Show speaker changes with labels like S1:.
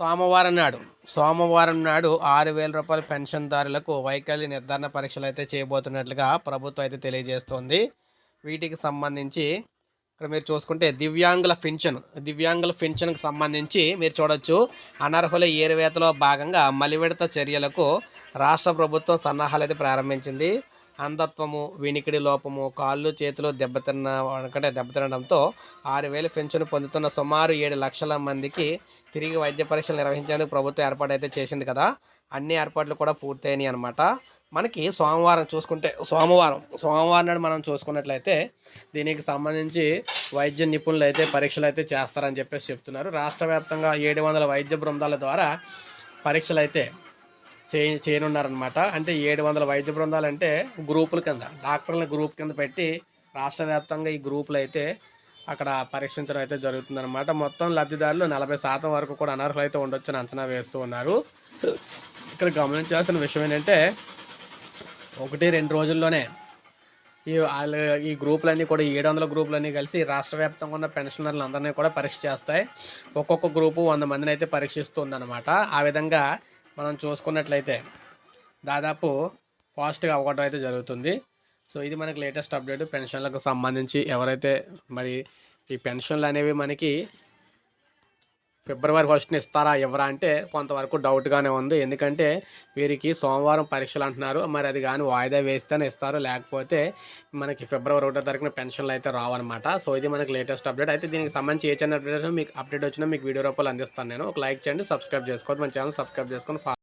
S1: సోమవారం నాడు సోమవారం నాడు ఆరు వేల రూపాయల పెన్షన్దారులకు వైకల్య నిర్ధారణ పరీక్షలు అయితే చేయబోతున్నట్లుగా ప్రభుత్వం అయితే తెలియజేస్తోంది. వీటికి సంబంధించి ఇక్కడ మీరు చూసుకుంటే దివ్యాంగుల పింఛన్ దివ్యాంగుల పింఛన్కి సంబంధించి మీరు చూడొచ్చు. అనర్హుల ఏరువేతలో భాగంగా మలివిడత చర్యలకు రాష్ట్ర ప్రభుత్వం సన్నాహాలు అయితే ప్రారంభించింది. అంధత్వము వినికిడి లోపము కాళ్ళు చేతులు దెబ్బతిన్న అంటే దెబ్బతినడంతో ఆరు వేలు పెన్షన్ పొందుతున్న సుమారు ఏడు లక్షల మందికి తిరిగి వైద్య పరీక్షలు నిర్వహించేందుకు ప్రభుత్వం ఏర్పాటు అయితే చేసింది కదా అన్ని ఏర్పాట్లు కూడా పూర్తయినాయి అనమాట మనకి సోమవారం చూసుకుంటే సోమవారం సోమవారం నాడు మనం చూసుకున్నట్లయితే దీనికి సంబంధించి వైద్య నిపుణులు అయితే పరీక్షలు అయితే చేస్తారని చెప్పేసి చెప్తున్నారు. రాష్ట్ర వ్యాప్తంగా ఏడు వందల వైద్య బృందాల ద్వారా పరీక్షలు అయితే చేయ చేయనున్నారనమాట అంటే ఏడు వందల వైద్య బృందాలు అంటే గ్రూపుల కింద డాక్టర్ల గ్రూప్ కింద పెట్టి రాష్ట్ర వ్యాప్తంగా ఈ గ్రూపులు అయితే అక్కడ పరీక్షించడం అయితే జరుగుతుందన్నమాట. మొత్తం లబ్ధిదారులు నలభై శాతం వరకు కూడా అనర్హులు అయితే ఉండొచ్చని అంచనా వేస్తూ ఉన్నారు. ఇక్కడ గమనించాల్సిన విషయం ఏంటంటే ఒకటి రెండు రోజుల్లోనే ఈ వాళ్ళ ఈ గ్రూపులన్నీ కూడా ఏడు వందల గ్రూపులన్నీ కలిసి రాష్ట్ర వ్యాప్తంగా ఉన్న పెన్షనర్లు అందరినీ కూడా పరీక్ష చేస్తాయి. ఒక్కొక్క గ్రూపు వంద మందిని అయితే పరీక్షిస్తుందన్నమాట ఆ విధంగా మనం చూసుకున్నట్లయితే దాదాపు ఫాస్ట్గా అవ్వడం అయితే జరుగుతుంది. సో ఇది మనకి లేటెస్ట్ అప్డేట్ పెన్షన్లకు సంబంధించి ఎవరైతే మరి ఈ పెన్షన్లు అనేవి మనకి ఫిబ్రవరి ఫస్ట్ని ఇస్తారా ఎవరా అంటే కొంతవరకు డౌట్గానే ఉంది. ఎందుకంటే వీరికి సోమవారం పరీక్షలు అంటున్నారు. మరి అది కానీ వాయిదా వేస్తేనే ఇస్తారు. లేకపోతే మనకి ఫిబ్రవరి ఒకటో తారీఖున పెన్షన్లు అయితే రావన్నమాట. సో ఇది మనకి లేటెస్ట్ అప్డేట్. అయితే దీనికి సంబంధించి ఏ చిన్న అప్డేట్ మీకు అప్డేట్ వచ్చినా మీకు వీడియో రూపాయలు అందిస్తాను నేను. ఒక లైక్ చేయండి సబ్స్క్రైబ్ చేసుకోవద్దు మన ఛానల్ సబ్స్క్రైబ్ చేసుకొని